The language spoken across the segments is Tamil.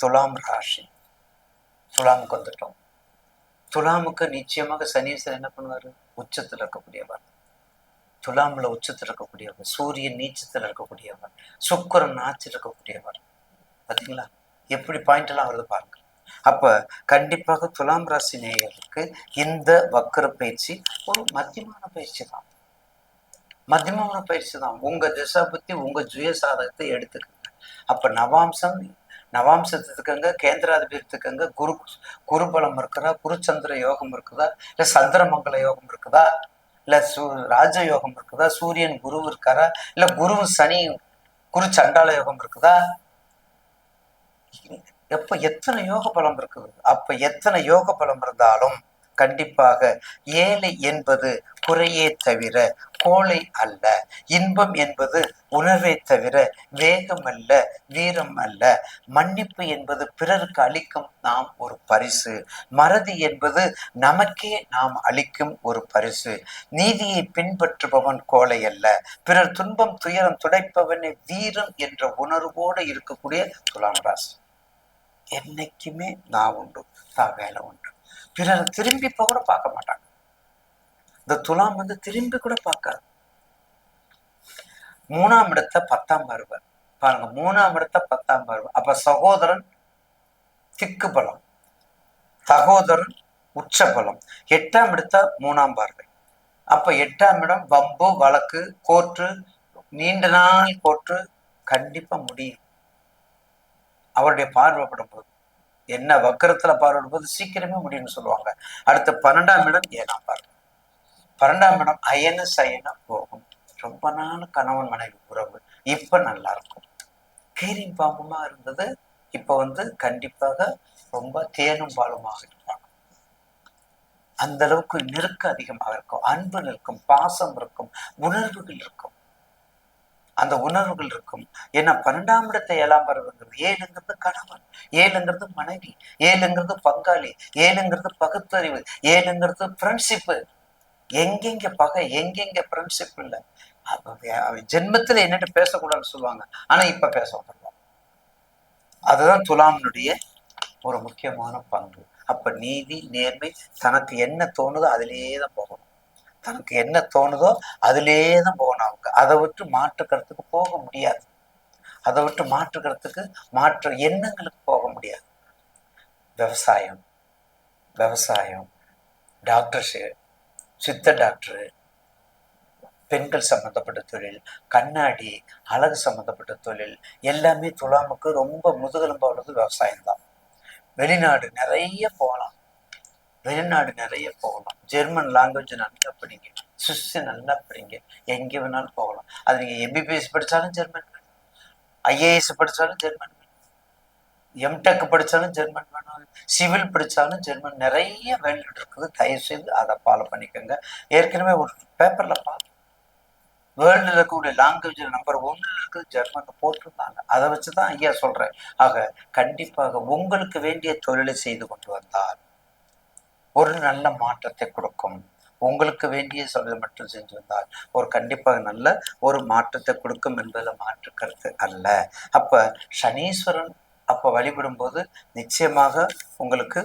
துலாம் ராசி. துலாமுக்கு வந்துட்டோம். துலாமுக்கு நிச்சயமாக சனீஸ்வரன் என்ன பண்ணுவார்? உச்சத்தில் இருக்கக்கூடியவர். துலாமில் உச்சத்தில் இருக்கக்கூடியவர். சூரியன் நீச்சத்தில் இருக்கக்கூடியவர். சுக்கரன் ஆட்சியில் இருக்கக்கூடியவர். பார்த்தீங்களா எப்படி பாயிண்ட் எல்லாம் வருது பாருங்க. அப்ப கண்டிப்பாக துலாம் ராசி நேயர்களுக்கு இந்த வக்கர பயிற்சி ஒரு மத்தியமான பயிற்சி தான். மத்தியமான பயிற்சி தான். உங்க திசை பத்தி உங்க சுய சாதகத்தை எடுத்துக்கோங்க. அப்ப நவாம்சம் நவாம்சத்துக்குங்க கேந்திராதிபதித்துக்குங்க குரு குருபலம் இருக்குதா குருச்சந்திர யோகம் இருக்குதா இல்ல சந்திரமங்கல யோகம் இருக்குதா இல்ல சூ ராஜ யோகம் இருக்குதா சூரியன் குரு இருக்காரா இல்ல குரு சனி குரு சண்டால யோகம் இருக்குதா? எப்ப எத்தனை யோக பலம் இருக்குது? அப்ப எத்தனை யோக பலம் இருந்தாலும் கண்டிப்பாக ஏழை என்பது குறையே தவிர கோழை அல்ல. இன்பம் என்பது உணர்வை தவிர வேகம் அல்ல வீரம் அல்ல. மன்னிப்பு என்பது பிறருக்கு அளிக்கும் நாம் ஒரு பரிசு. மறதி என்பது நமக்கே நாம் அளிக்கும் ஒரு பரிசு. நீதியை பின்பற்றுபவன் கோழை அல்ல. பிறர் துன்பம் துயரம் துடைப்பவனே வீரம் என்ற உணர்வோடு இருக்கக்கூடிய துலாம் ராசி. என்னைக்குமே நான் உண்டு தான் வேலை உண்டு. பிறர் திரும்பி கூட பார்க்க மாட்டாங்க. இந்த துலாம் வந்து திரும்பி கூட பார்க்காது. மூணாம் இடத்த பத்தாம் பார்வை பாருங்க மூணாம் இடத்த பத்தாம் பார்வை அப்ப சகோதரன் திக்கு பலம். சகோதரன் உச்ச பலம். எட்டாம் இடத்த மூணாம் பார்வை. அப்ப எட்டாம் இடம் வம்பு வழக்கு கோற்று நீண்ட நாள் கோற்று கண்டிப்பா முடியும். அவருடைய பார்வைப்படும் போது என்ன வக்கரத்துல பார்வைப்படும் போது சீக்கிரமே முடியும்னு சொல்லுவாங்க. அடுத்து பன்னெண்டாம் இடம் ஏழாம் பார்வை. பன்னெண்டாம் இடம் அயன சயன போகும். ரொம்ப நாள் கணவன் மனைவி உறவு இப்ப நல்லா இருக்கும். கீரின் பாம்புமா இருந்தது இப்ப வந்து கண்டிப்பாக ரொம்ப தேனும் பாலுமாக இருப்பாங்க அந்த அளவுக்கு நெருக்கம் அதிகமாக இருக்கும். அன்பு நிற்கும் பாசம் இருக்கும் உணர்வுகள் இருக்கும். அந்த உணர்வுகள் இருக்கும். ஏன்னா பன்னெண்டாம் இடத்தை ஏழாம் பருவங்கிறது ஏழுங்கிறது கணவன் ஏழுங்கிறது மனைவி ஏழுங்கிறது பங்காளி ஏழுங்கிறது பகுத்தறிவு ஏழுங்கிறது ஃப்ரெண்ட்ஷிப்பு எங்கெங்க பகை எங்கெங்க ஃப்ரெண்ட்ஷிப் இல்லை. அவன் ஜென்மத்துல என்னட்டு பேசக்கூடாதுன்னு சொல்லுவாங்க. ஆனா இப்ப பேச வந்துடுவான் அதுதான் துலாமனுடைய ஒரு முக்கியமான பங்கு. அப்ப நீதி நேர்மை தனக்கு என்ன தோணுதோ அதிலேயே தான் போகணும். தனக்கு என்ன தோணுதோ அதிலேயே தான் போகணும் அவங்க. அதை விட்டு மாற்றுக்கிறதுக்கு போக முடியாது. அதை விட்டு மாற்றுக்கிறதுக்கு மாற்று எண்ணங்களுக்கு போக முடியாது. விவசாயம் விவசாயம் டாக்டர்ஷிப் சித்த டாக்டரு பெண்கள் சம்மந்தப்பட்ட தொழில் கண்ணாடி அழகு சம்மந்தப்பட்ட தொழில் எல்லாமே துலாமுக்கு ரொம்ப முதுகெலும்பா உள்ளது விவசாயம் தான் வெளிநாடு நிறைய போகலாம். வெளிநாடு நிறைய போகலாம். ஜெர்மன் லாங்குவேஜ் நல்லா படிங்க. சுவிஸ் நல்லா படிங்க. எங்கே வேணாலும் போகலாம். அது நீங்கள் எம்பிபிஎஸ் படித்தாலும் ஜெர்மன் ஐஏஎஸ் படித்தாலும் ஜெர்மன் எம்டெக் படித்தாலும் ஜெர்மன் வேணும் சிவில் படித்தாலும் ஜெர்மன் நிறைய வேல்யூ இருக்குது. தயவு செய்து அதை ஃபாலோ பண்ணிக்கோங்க. ஏற்கனவே ஒரு பேப்பரில் பார்த்தோம் வேர்ல்டில் இருக்கக்கூடிய லாங்குவேஜில் நம்பர் ஒன்றில் இருக்குது ஜெர்மன் போட்டிருந்தாங்க. அதை வச்சு தான் ஐயா சொல்கிறேன் ஆக கண்டிப்பாக உங்களுக்கு வேண்டிய தொழிலை செய்து கொண்டு வந்தால் ஒரு நல்ல மாற்றத்தை கொடுக்கும். உங்களுக்கு வேண்டிய சொல்லை மட்டும் செஞ்சு வந்தால் ஒரு கண்டிப்பாக நல்ல ஒரு மாற்றத்தை கொடுக்கும் என்பதில் மாற்று கருத்து அல்ல. அப்ப சனீஸ்வரன் அப்போ வழிபடும் போது நிச்சயமாக உங்களுக்கு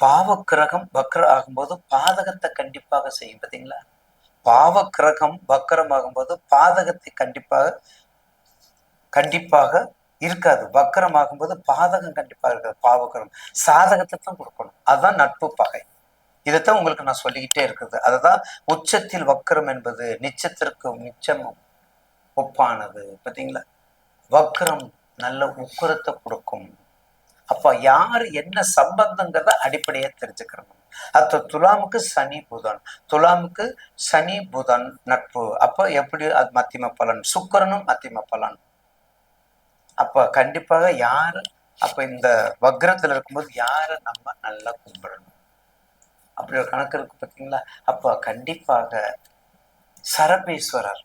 பாவக்கிரகம் வக்ர ஆகும்போது பாதகத்தை கண்டிப்பாக செய்யும் பார்த்தீங்களா பாவக்கிரகம் வக்கரம் ஆகும்போது பாதகத்தை கண்டிப்பாக கண்டிப்பாக இருக்காது. வக்கரம் ஆகும்போது பாதகம் கண்டிப்பாக இருக்காது. பாவக்கரம் சாதகத்தை தான் கொடுக்கணும். அதுதான் நட்பு பகை. இதைத்தான் உங்களுக்கு நான் சொல்லிக்கிட்டே இருக்குது. அதுதான் உச்சத்தில் வக்கரம் என்பது நிச்சத்திற்கு மிச்சமும் ஒப்பானது. பார்த்தீங்களா? வக்கரம் நல்ல உக்கரத்தை கொடுக்கும். அப்ப யார் என்ன சம்பந்தங்கிறத அடிப்படையா தெரிஞ்சுக்கிறணும் அத்த துலாமுக்கு சனி புதன். துலாமுக்கு சனி புதன் நட்பு. அப்ப எப்படி அது மத்தியம பலன்? சுக்கரனும் மத்தியம பலன். அப்ப கண்டிப்பாக யாரு அப்ப இந்த வக்ரத்துல இருக்கும்போது யாரை நம்ம நல்லா கும்பிடணும்? அப்படி ஒரு கணக்கு இருக்கு பார்த்தீங்களா அப்ப கண்டிப்பாக சரபேஸ்வரர்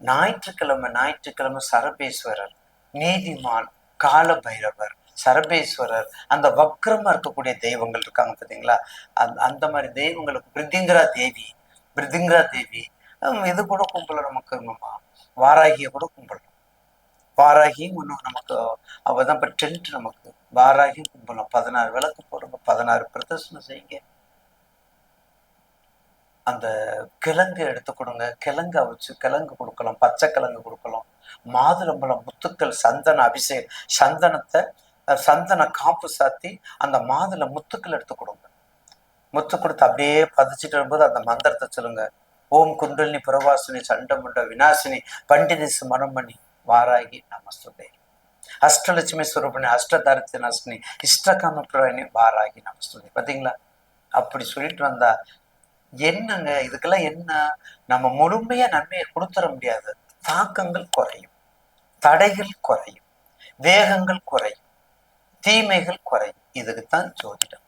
ஞாயிற்றுக்கிழமை ஞாயிற்றுக்கிழமை சரபேஸ்வரர் நீதிமான் கால பைரவர் சரபேஸ்வரர் அந்த வக்ரமாக இருக்கக்கூடிய தெய்வங்கள் இருக்காங்க பார்த்தீங்களா அந்த அந்த மாதிரி தெய்வங்களுக்கு பிரிதிங்கரா தேவி பிரிதிங்கரா தேவி இது கூட கும்பல நமக்கு வாராகியை கூட கும்பலாம். வாராகியும் ஒன்றும் நமக்கு அவதான் இப்போ டென்ட் நமக்கு. வாராகியும் கும்பலாம். பதினாறு விளக்கு போடுங்க. பதினாறு பிரதர்ஷனம் செய்யுங்க. அந்த கிழங்கு எடுத்து கொடுங்க. கிழங்கு அவிச்சு கிழங்கு கொடுக்கலாம். பச்சை கிழங்கு கொடுக்கலாம். மாதுளம்பழம் முத்துக்கள் சந்தன அபிஷேகம் சந்தனத்தை சந்தன காப்பு சாத்தி அந்த மாதுளை முத்துக்கள் எடுத்து கொடுங்க. முத்து கொடுத்து அப்படியே பதிச்சுட்டு வரும்போது அந்த மந்திரத்தை சொல்லுங்க. ஓம் குண்டலினி பிரவாசினி சண்டமுண்ட விநாசினி பண்டிதிசு மனமணி வாராகி நமஸ்துதே. அஷ்டலட்சுமி சுரூபணி அஷ்டதாரித்ய நாசினி இஷ்டகாம பிரவாணி வாராகி நமஸ்துதே. பார்த்தீங்களா? அப்படி சொல்லிட்டு வந்தா என்னங்க? இதுக்கெல்லாம் என்ன? நம்ம முழுமையா நன்மையை கொடுத்துட முடியாது. தாக்கங்கள் குறையும். தடைகள் குறையும். வேகங்கள் குறையும். தீமைகள் குறையும். இதுக்கு தான் ஜோதிடம்.